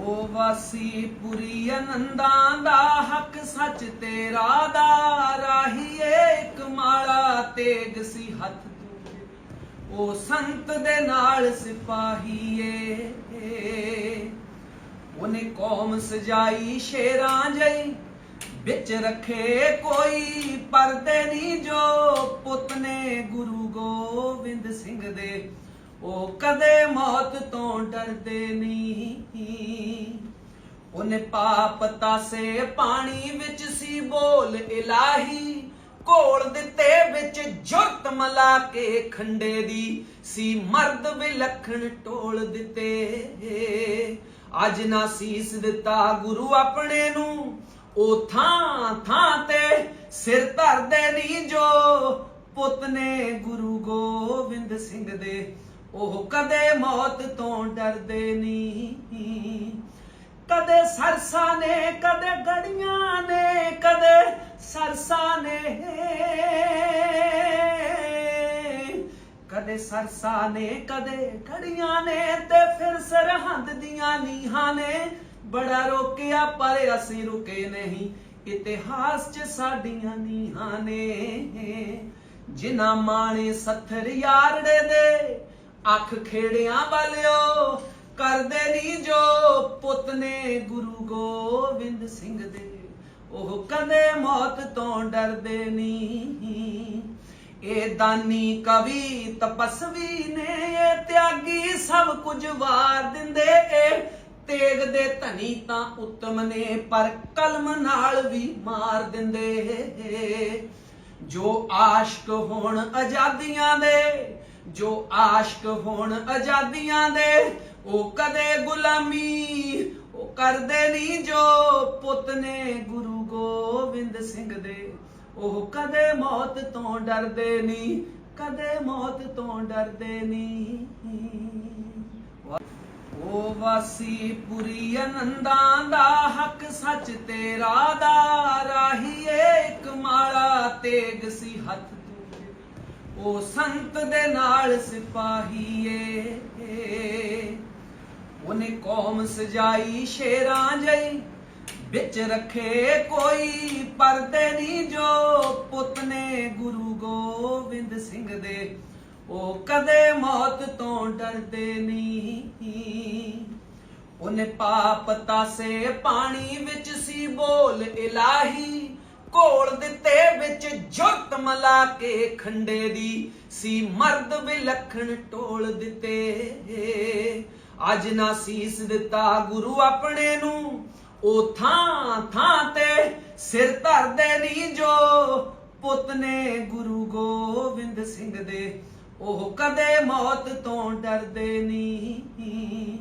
ਓ ਵਾਸੀ ਪੁਰੀ ਆਨੰਦਾਂ ਦਾ ਹੱਕ ਸੱਚ ਤੇਰਾ ਦਾ ਰਾਹੀਏ ਇੱਕ ਮਾਲਾ ਤੇਗ ਸੀ ਹੱਥ ਦੂਜੇ। ਓ ਸੰਤ ਦੇ ਨਾਲ ਸਿਪਾਹੀਏ ਉਹਨੇ ਕੌਮ ਸਜਾਈ, ਸ਼ੇਰਾਂ ਜਈ, ਵਿੱਚ ਰੱਖੇ ਕੋਈ ਪਰਦੇ ਨਹੀਂ ਜੋ ਪੁੱਤ ਨੇ ਗੁਰੂ ਗੋਬਿੰਦ ਸਿੰਘ ਦੇ। ਉਹ ਕਦੇ ਮੌਤ ਤੋਂ ਡਰਦੇ ਨਹੀਂ। ਉਹਨੇ ਪਾਪ ਤਾਸੇ ਪਾਣੀ ਵਿੱਚ ਸੀ ਬੋਲ ਇਲਾਹੀ, ਘੋਲ ਦਿੱਤੇ ਵਿੱਚ ਜੁਰਤ ਮਲਾ ਕੇ ਖੰਡੇ ਦੀ ਸੀ ਮਰਦ ਵਿਲਖਣ ਟੋਲ ਦਿੱਤੇ। ਅੱਜ ਨਾ ਸੀਸ ਦਿੱਤਾ ਗੁਰੂ ਆਪਣੇ ਨੂੰ, ਉਹ ਥਾਂ ਥਾਂ ਤੇ ਸਿਰ ਧਰਦੇ ਨਹੀਂ ਜੋ ਪੁੱਤ ਨੇ ਗੁਰੂ ਗੋਬਿੰਦ ਸਿੰਘ ਦੇ। ਉਹ ਕਦੇ ਮੌਤ ਤੋਂ ਡਰਦੇ ਨਹੀਂ ਕਦੇ ਸਰਸਾ ਨੇ, ਕਦੇ ਗੜੀਆਂ ਨੇ, ਕਦੇ ਸਰਸਾ ਨੇ। ਕਦੇ ਸਰਸਾ ਨੇ, ਕਦੇ ਗੜੀਆਂ ਨੇ ਤੇ ਫਿਰ ਸਰਹੰਦ ਦੀਆਂ ਨੀਹਾਂ ਨੇ। ਬੜਾ ਰੋਕਿਆ, ਪਰ ਅਸੀਂ ਰੁਕੇ ਨਹੀਂ। ਇਤਿਹਾਸ 'ਚ ਸਾਡੀਆਂ ਨੀਹਾਂ ਨੇ। ਜਿਨ੍ਹਾਂ ਮਾਣੇ ਸੱਥਰ ਯਾਰੜੇ ਦੇ, ਅੱਖ ਖੇੜਿਆਂ ਵਾਲਿਓ ਕਰਦੇ ਨਹੀਂ ਜੋ ਪੁੱਤ ਨੇ ਗੁਰੂ ਗੋਬਿੰਦ ਸਿੰਘ ਦੇ। ਉਹ ਕਦੇ ਮੌਤ ਤੋਂ ਡਰਦੇ ਨਹੀਂ ਇਹ ਦਾਨੀ ਕਵੀ ਤਪਸਵੀ ਨੇ, ਇਹ ਤਿਆਗੀ ਸਭ ਕੁਝ ਵਾਰ ਦਿੰਦੇ। ਇਹ ਤੇਗ ਦੇ ਧਨੀ ਤਾਂ ਉਤਮ ਨੇ, ਪਰ ਕਲਮ ਨਾਲ ਵੀ ਮਾਰ ਦਿੰਦੇ। ਜੋ ਆਸ਼ਕ ਹੋਣ ਆਜ਼ਾਦੀਆਂ ਦੇ, ਜੋ ਆਸ਼ਕ ਹੋਣ ਆਜ਼ਾਦੀਆਂ ਦੇ ਉਹ ਕਦੇ ਗੁਲਾਮੀ, ਉਹ ਕਰਦੇ ਨਹੀਂ ਜੋ ਪੁੱਤ ਨੇ ਗੁਰੂ ਗੋਬਿੰਦ ਸਿੰਘ ਦੇ। ਉਹ ਕਦੇ ਮੌਤ ਤੋਂ ਡਰਦੇ ਨਹੀਂ, ਕਦੇ ਮੌਤ ਤੋਂ ਡਰਦੇ ਨਹੀਂ। ਉਹ ਵਾਸੀ ਪੁਰੀ ਆਨੰਦਾਂ ਦਾ ਹੱਕ ਸੱਚ ਤੇਰਾ ਦਾ ਰਾਹੀਏ ਇੱਕ ਮਾਲਾ ਤੇਗ ਸੀ ਹੱਥ ਤੂੰ। ਉਹ ਸੰਤ ਦੇ ਨਾਲ ਸਿਪਾਹੀ ਕੌਮ ਸਜਾਈ ਸ਼ੇਰਾਂ ਜਈ, ਵਿੱਚ ਰੱਖੇ ਕੋਈ ਪਰਦੇ ਨਹੀਂ ਜੋ ਪੁੱਤ ਨੇ ਗੁਰੂ ਗੋਬਿੰਦ ਸਿੰਘ ਦੇ। ਉਹ ਕਦੇ ਮੌਤ ਤੋਂ ਡਰਦੇ ਨਹੀਂ। ਉਹਨੇ ਪਾਪ ਤਾਸੇ ਪਾਣੀ ਵਿੱਚ ਸੀ ਬੋਲ ਇਲਾਹੀ, ਘੋਲ ਦਿੱਤੇ ਵਿੱਚ ਜੁੱਤ ਮਲਾ ਕੇ ਖੰਡੇ ਦੀ। ਸੀ ਮਰਦ ਵਿਲੱਖਣ ਟੋਲ ਦਿੱਤੇ। ਅੱਜ ਨਾ ਸੀਸ ਦਿੱਤਾ ਗੁਰੂ ਆਪਣੇ ਨੂੰ। ਉਹ ਥਾਂ ਥਾਂ ਤੇ ਸਿਰ ਧਰਦੇ ਨਹੀਂ ਜੋ ਪੁੱਤ ਨੇ ਗੁਰੂ ਗੋਬਿੰਦ ਸਿੰਘ ਦੇ। ਉਹ ਕਦੇ ਮੌਤ ਤੋਂ ਡਰਦੇ ਨਹੀਂ